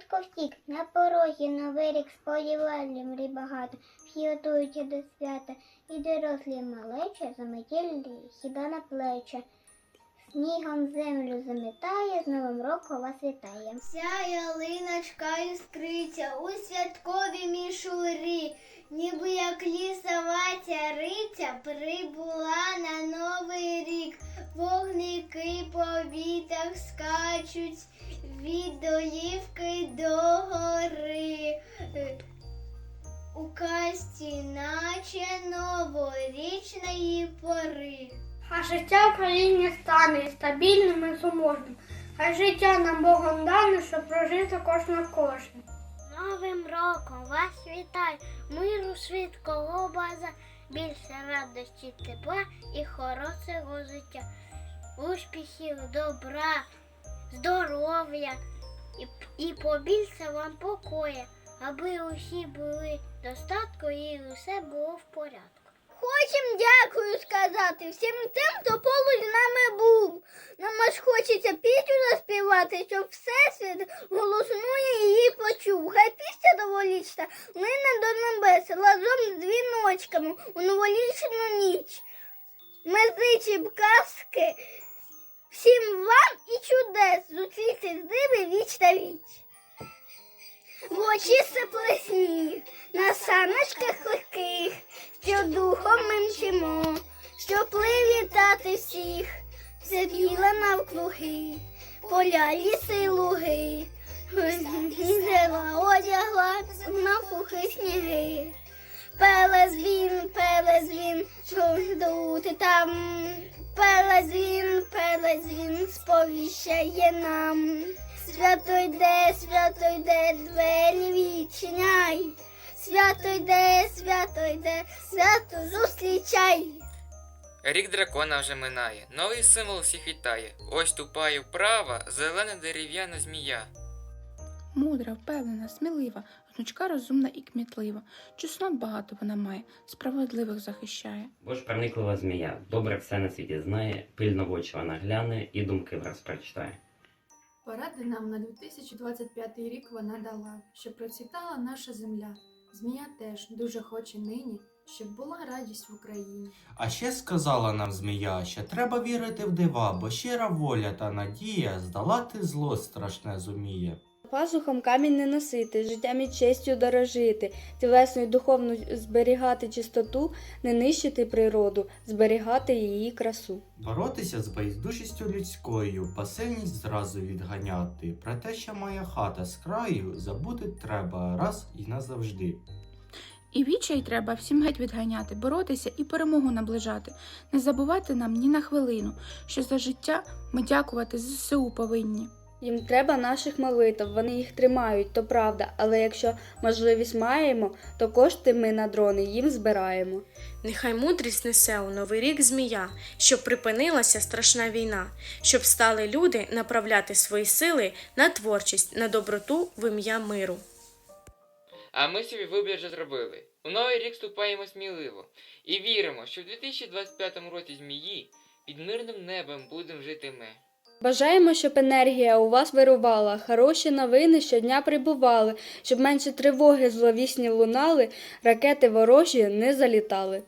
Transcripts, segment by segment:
швидко втік, на порозі новий рік сподівання мрій багато, всі готуються до свята, і дорослі і малече заметілі хіба на плече. Снігом землю замітає, з Новим роком вас вітає. Вся ялиночка іскриться у святковій мішурі, ніби як лісова цариця прибула на новий рік. Вогники по вітах скачуть від долівки до гори. У касті, наче новорічної пори. А життя в країні стане стабільним і заможним. Хай життя нам Богом дане, щоб прожити кожна кожен. Новим роком вас вітаю, миру швидкого база, більше радості, тепла і хорошого життя, успіхів, добра, здоров'я і, і побільше вам покоя, аби усі були достатку і усе було в порядку. Хочем дякую сказати всім тим, хто поруч з нами був. Нам аж хочеться пісню заспівати, щоб всесвіт голоснує її почув. Хай пісня новорічна лине до небес разом з дзвіночками у новорічну ніч. Ми зичим казки всім вам і чудес з ними віч на віч. Очі сипле сніг, на саночках легких, що духом ми мчимо, щоб привітати всіх, все біла навкруги, поля, ліси, луги, зела одягла на пухи сніги. Пелезвін, пелезвін, що ждуть там. Пелезвін, пелезвін, сповіщає нам. Свято йде, свято йде, двері відчиняй. Свято йде, свято йде, свято зустрічай. Рік дракона вже минає, новий символ всіх вітає. Ось ступає вправа, зелена дерев'яна змія. Мудра, впевнена, смілива, гнучка розумна і кмітлива. Чеснот багато вона має, справедливих захищає. Бо ж прониклива змія, добре все на світі знає, пильно в очі вона гляне і думки враз прочитає. Поради нам на 2025 рік вона дала, щоб процвітала наша земля. Змія теж дуже хоче нині, щоб була радість в Україні. А ще сказала нам змія, що треба вірити в дива, бо щира воля та надія здолати зло страшне зуміє. Пазухом камінь не носити, життям і честю дорожити, тілесно і духовно зберігати чистоту, не нищити природу, зберігати її красу. Боротися з байдужістю людською, пасивність зразу відганяти. Про те, що моя хата з краю, забути треба раз і назавжди. І відчай треба всім геть відганяти, боротися і перемогу наближати. Не забувати нам ні на хвилину, що за життя ми дякувати ЗСУ повинні. Їм треба наших молитв, вони їх тримають, то правда, але якщо можливість маємо, то кошти ми на дрони їм збираємо. Нехай мудрість несе у новий рік змія, щоб припинилася страшна війна, щоб стали люди направляти свої сили на творчість, на доброту в ім'я миру. А ми собі вибір вже зробили. У новий рік ступаємо сміливо і віримо, що в 2025 році змії під мирним небом будемо жити ми. Бажаємо, щоб енергія у вас вирувала, хороші новини щодня прибували, щоб менше тривоги зловісні лунали, ракети ворожі не залітали.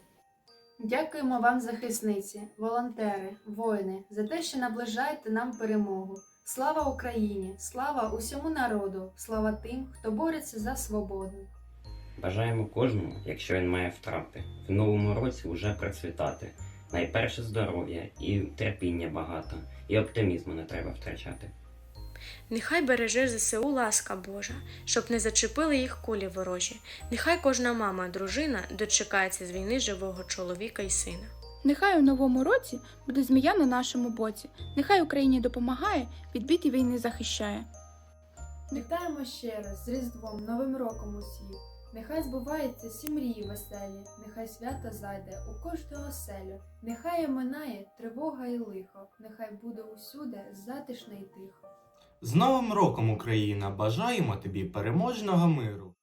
Дякуємо вам, захисниці, волонтери, воїни, за те, що наближаєте нам перемогу. Слава Україні! Слава усьому народу! Слава тим, хто бореться за свободу! Бажаємо кожному, якщо він має втрати, в новому році уже процвітати. Найперше здоров'я і терпіння багато, і оптимізму не треба втрачати. Нехай береже ЗСУ ласка Божа, щоб не зачепили їх кулі ворожі. Нехай кожна мама, дружина дочекається з війни живого чоловіка і сина. Нехай у новому році буде змія на нашому боці. Нехай Україні допомагає, від бід і війни захищає. Вітаємо ще раз з Різдвом, Новим роком усіх. Нехай збуваються мрії веселі, нехай свято зайде у кожну оселю, нехай оминає тривога і лихо, нехай буде усюди затишне й тихо. З Новим роком, Україна! Бажаємо тобі переможного миру!